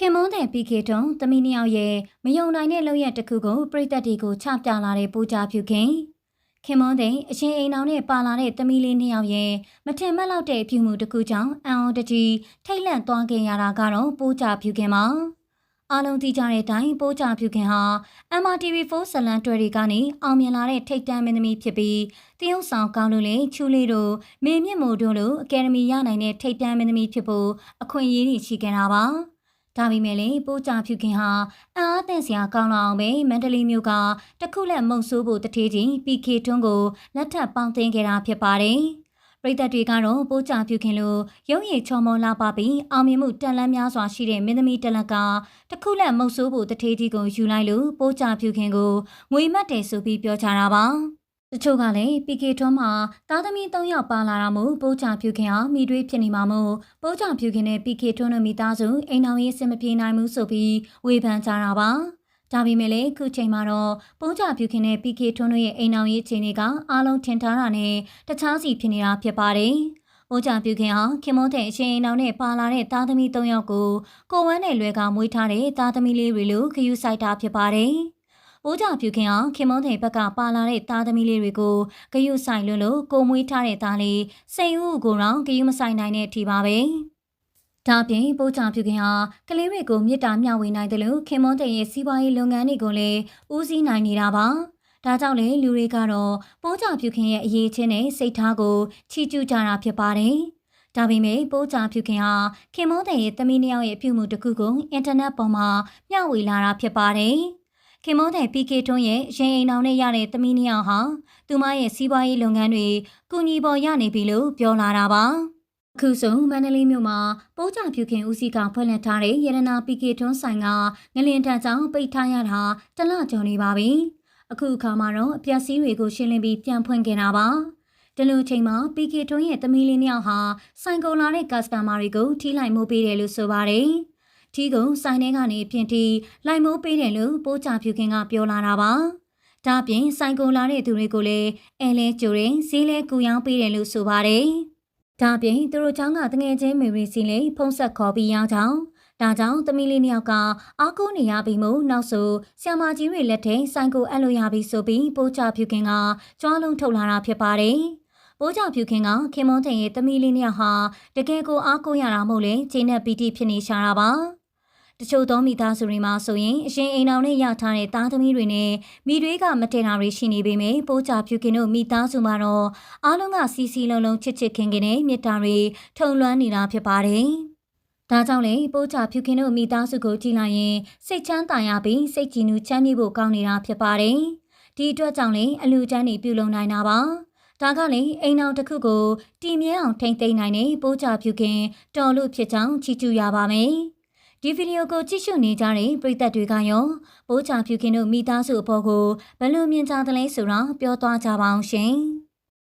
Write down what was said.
ခင်မွန်းတဲ့ PK တုံးသမီးနှစ်ယောက်ရဲ့မယုံနိုင်တဲ့လောက်ရတစ်ခုကိုပြည်သက်တွေကိုချပြလာတဲ့ပူကြဖြူခင်ခင်မွန်းတဲ့အရှင်အိမ်အောင်နဲ့ပါလာတဲ့သမီးလေးနှစ်ယောက်ရဲ့မထင်မှတ်လောက်တဲ့အပြုမှုတစ်ခုကြောင့်အံ့ဩတကြီးထိတ်လန့်သွားခဲ့ရတာကတော့ပူကြဖြူခင်ပါအားလုံးသိကြတဲ့အတိုင်းပိုးကြဖြူခင်ဟာ MRTV4 ဇလန်တွဲတွေကနေအောင်မြင်လာတဲ့ထိတ်တန့်မင်းသမီးဖြစ်ပြီးတရုတ်ဆောင်ကောင်းလို့လေချူလေးတို့မေမြင့်မို့တို့လိုအကယ်ဒမီရနိုင်တဲ့ထိတ်တန့်မင်းသမီးဖြစ်ဖို့အခွင့်အရေးတွေရှိခဲ့တာပါ ဒါပေမဲ့လေပိုးကြဖြူခင်ဟာအံ့အားသင့်စရာကောင်းလာအောင်ပဲမန္တလေးမြို့ကတခုလက်မုံဆိုးဖို့တထေးချင်း PK ထွန်းကိုလက်ထပ်ပေါင်းသိမ်းခဲ့တာဖြစ်ပါတယ်ပရိသတ်တွေကတော့ပိုးကြပြုခင်လို့ရုံးရည်ချော်မောလာပါပြီးအောင်မြင်မှုတန်လန်းများစွာရှိတဲ့မင်းသမီးတလက်ကတခုလက်မုတ်ဆိုးဖို့တထေးကြီးကိုယူလိုက်လို့ပိုးကြပြုခင်ကိုငွေမှတ်တယ်ဆိုပြီးပြောကြတာပါ တချို့ကလည်း PK ထွန်းမှာသားသမီး၃ယောက်ပါလာတာမို့ပိုးကြပြုခင်ဟာမိတွေးဖြစ်နေမှာမို့ပိုးကြပြုခင်နဲ့ PK ထွန်းတို့မိသားစုအိမ်အောင်ရေးအဆင်မပြေနိုင်ဘူးဆိုပြီးဝေဖန်ကြတာပါဒါပေမဲ့လည်းခုချိန်မှာတော့ပုံကြပြုခင်တဲ့ PK ထွန်းတို့ရဲ့အိမ်အောင်ရေးချိန်တွေကအားလုံးထင်ထားတာနဲ့တခြားစီဖြစ်နေတာဖြစ်ပါတယ်။ပုံကြပြုခင်ဟာခင်မုန်းတဲ့အရှင်အိမ်အောင်နဲ့ပါလာတဲ့သားသမီး၃ယောက်ကိုကိုဝမ်းနဲ့လွယ်ကမွေးထားတဲ့သားသမီးလေးတွေလို့ခယူးဆိုင်တာဖြစ်ပါတယ်။ ပိုးကြပြုခင်အောင်ခင်မုန်းတဲ့ဘက်ကပါလာတဲ့သားသမီးလေးတွေကိုဂယုဆိုင်လို့လို့ကိုမွေးထားတဲ့သားလေးစိန်ဦးကိုတော့ဂယုမဆိုင်နိုင်တဲ့အထိပါပဲ။ဒါအပြင်ပိုးချပြုခင်ဟာကလေးတွေကိုမြစ်တာမျှဝေနိုင်တယ်လို့ခင်မွန်းတဲ့ရဲ့စီးပွားရေးလုပ်ငန်းတွေကိုလည်းဦးစီးနိုင်နေတာပါ။ဒါကြောင့်လေလူတွေကတော့ပိုးချပြုခင်ရဲ့အရေးချင်းနဲ့စိတ်ထားကိုချီးကျူးကြတာဖြစ်ပါတယ်။ဒါပေမဲ့ပိုးချပြုခင်ဟာခင်မွန်းတဲ့ရဲ့သမီးနှစ်ယောက်ရဲ့အပြုမှုတစ်ခုကိုအင်တာနက်ပေါ်မှာမျှဝေလာတာဖြစ်ပါတယ်။ ခင်မွန်းတဲ့ PK ထွန်းရဲ့ရင်အိမ်အောင်နဲ့ရတဲ့သမီးနှစ်ယောက်ဟာသူမရဲ့စီးပွားရေးလုပ်ငန်းတွေကုညီပေါ်ရနေပြီလို့ပြောလာတာပါ။အခုဆိုမန္တလေးမြို့မှာပိုးကြဖြူခင်ဦးစီးကဖွင့်လှစ်ထားတဲ့ရတနာပီကေထွန်းဆိုင်ကငလင်ထန်ကြောင့်ပိတ်ထားရတာတလကျော်နေပါပြီ။အခုအခါမှာတော့အပျက်စီးတွေကိုရှင်းလင်းပြီးပြန်ဖွင့်ခဲ့တာပါ။တလူချိန်မှာပီကေထွန်းရဲ့သမီးလေးနှစ်ယောက်ဟာဆိုင်ကုန်လာတဲ့ကတ်စတမာတွေကိုထိလိုက်မိုးပေးတယ်လို့ဆိုပါတယ်။ ထီးကုံဆိုင်ထဲကနေပြင်တီလိုက်မိုးပေးတယ်လို့ပိုးကြဖြူခင်ကပြောလာတာပါ။ဒါပြင်ဆိုင်ကုန်လာတဲ့သူတွေကိုလည်းအဲလဲကြိုရင်ဈေးလဲကူရောင်းပေးတယ်လို့ဆိုပါတယ်။ဒါပြင်သူတို့ချောင်းကတငယ်ချင်းမေရီစီလေးဖုံးဆက်ခေါ်ပြီးရောက်ကြောင်းဒါကြောင့်သမီးလေးနှစ်ယောက်ကအားကိုးနေရပြီးမို့နောက်ဆိုဆ iam မကြီးတွေလက်ထဲဆိုင်ကိုအပ်လို့ရပြီဆိုပြီးပိုးချဖြူခင်ကကြွားလုံးထုတ်လာတာဖြစ်ပါတယ်။ပိုးချဖြူခင်ကခင်မွန်ထင်ရဲ့သမီးလေးနှစ်ယောက်ဟာတကယ်ကိုအားကိုးရတာမို့လေဂျင်းနဲ့ပီတီဖြစ်နေရှာတာပါ။ တချို့သောမိသားစုတွေမှာဆိုရင်အရှင်အိမ်အောင်နဲ့ရထားတဲ့သားသမီးတွေနဲ့မိတွေကမတင်တာတွေရှိနေပေမယ့်ပိုးချဖြူခင်တို့မိသားစုမှာတော့အားလုံးကစီစီလုံးလုံးချစ်ချစ်ခင်ခင်နဲ့မြတ်တာတွေထုံလွှမ်းနေတာဖြစ်ပါတယ်။ဒါကြောင့်လေပိုးချဖြူခင်တို့မိသားစုကိုကြည့်လိုက်ရင်စိတ်ချမ်းသာရပြီးစိတ်ကြည်နူးချမ်းမြေ့ဖို့ကောင်းနေတာဖြစ်ပါတယ်။ဒီအတွက်ကြောင့်လေအလူချမ်းတွေပြုလုပ်နိုင်တာပါ။ဒါကလည်းအိမ်အောင်တစ်ခုကိုတည်မြဲအောင်ထိမ့်သိမ်းနိုင်တဲ့ပိုးချဖြူခင်တော်လို့ဖြစ်ကြောင်းချီးကျူးရပါမယ်။ ဒီဗီဒီယိုကိုကြည့်ရှုနေကြတဲ့ပရိသတ်တွေကရောပိုးချဖြူခင်တို့မိသားစုအဖို့ကိုဘယ်လိုမြင်ကြသလဲဆိုတာပြောသွားကြပါအောင်ရှင်။